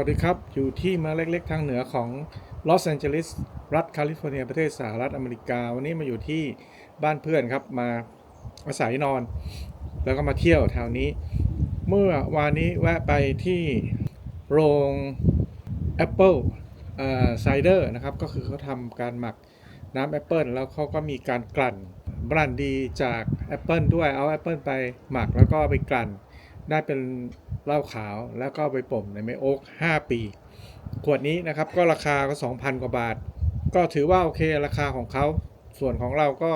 วัสดีครับ อยู่ที่เมืองเล็กๆ ทางเหนือของลอสแอนเจลิสรัฐแคลิฟอร์เนียประเทศสหรัฐอเมริกา วันนี้มาอยู่ที่บ้านเพื่อนครับ มาอาศัยนอน แล้วก็มาเที่ยวแถวนี้ เมื่อวานนี้แวะไปที่โรงแอปเปิลไซเดอร์นะครับ ก็คือเขาทำการหมักน้ำแอปเปิลแล้วเขาก็มีการกลั่นบรันดีจากแอปเปิลด้วยเอาแอปเปิลไปหมักแล้วก็ไปกลั่น ได้เป็นเหล้าขาวแล้วก็ไปป่มในไมโอ๊ก5 ปี ขวดนี้นะครับก็ราคาก็ 2,000 กว่าบาท ก็ถือว่าโอเคราคาของเขา ส่วนของเราก็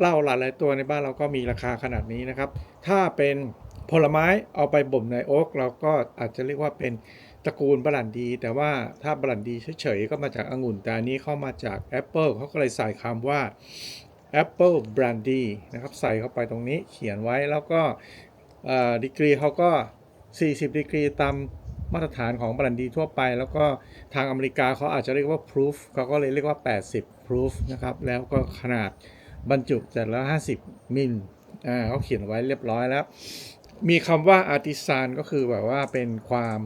เหล้าหลายๆตัวในบ้านเราก็มีราคาขนาดนี้นะครับ ถ้าเป็นผลไม้เอาไปบ่มในโอ๊กเราก็อาจจะเรียกว่าเป็นตระกูลบรันดี แต่ว่าถ้าบรันดีเฉยๆก็มาจากองุ่น แต่อันนี้เข้ามาจากแอปเปิลเขาก็เลยใส่คำว่า Apple Brandy นะครับ ใส่เข้าไปตรงนี้เขียนไว้แล้วก็ ดีกรีเขาก็ 40 ดีกรีตามมาตรฐานของบรันดีทั่วไป แล้วก็ทางอเมริกาเขาอาจจะเรียกว่า proof เขาก็เลยเรียกว่า 80 proof นะครับ แล้วก็ขนาดบรรจุแต่ละ50 มิลอ่าเขาเขียนไว้เรียบร้อยแล้ว มีคำว่า artisan ก็คือแบบว่าเป็นความ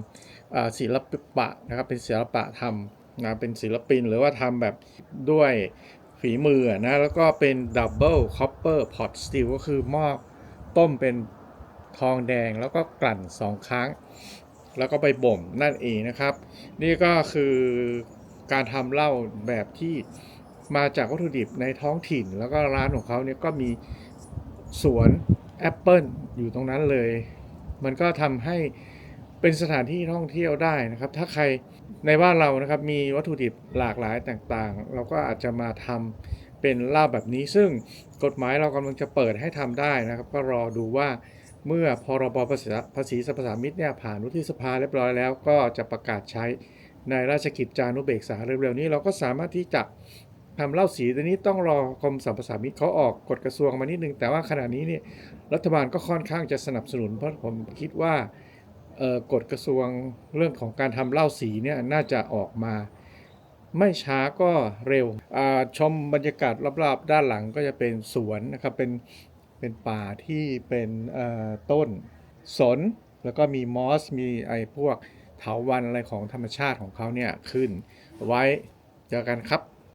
ศิลปะนะครับเป็นศิลปะทำนะเป็นศิลปินหรือว่าทำแบบด้วยฝีมือนะแล้วก็เป็น double copper pot still ก็คือหม้อต้มเป็น ทองแดงแล้วก็กลั่น 2 ครั้ง แล้วก็ไปบ่มนั่นเองนะครับ นี่ก็คือการทำเหล้าแบบที่มาจากวัตถุดิบในท้องถิ่น แล้วก็ร้านของเขาเนี่ยก็มีสวนแอปเปิลอยู่ตรงนั้นเลย มันก็ทำให้เป็นสถานที่ท่องเที่ยวได้นะครับ ถ้าใครในบ้านเรานะครับมีวัตถุดิบหลากหลายต่างๆ เราก็อาจจะมาทำเป็นเหล้าแบบนี้ ซึ่งกฎหมายเรากำลังจะเปิดให้ทำได้นะครับ ก็รอดูว่า เมื่อพรบภาษีภาษีสรรพสามิตเนี่ยผ่านวุฒิสภาเรียบร้อยแล้ว ก็จะประกาศใช้ในราชกิจจานุเบกษาเร็วๆนี้เราก็สามารถที่จะทำเหล้าสีตัวนี้ต้องรอกรมสรรพสามิตเขาออกกฎกระทรวงมานิดนึง แต่ว่าขณะนี้เนี่ยรัฐบาลก็ค่อนข้างจะสนับสนุน เพราะผมคิดว่ากฎกระทรวงเรื่องของการทำเหล้าสีเนี่ยน่าจะออกมา ไม่ช้าก็เร็วชมบรรยากาศรอบๆ ด้านหลังก็จะเป็นสวนนะครับเป็น เป็นป่าที่เป็นต้นสน แล้วก็มีมอส มีไอ้พวกเถาวันอะไรของธรรมชาติของเขาเนี่ยขึ้นไว้เจอกันครับ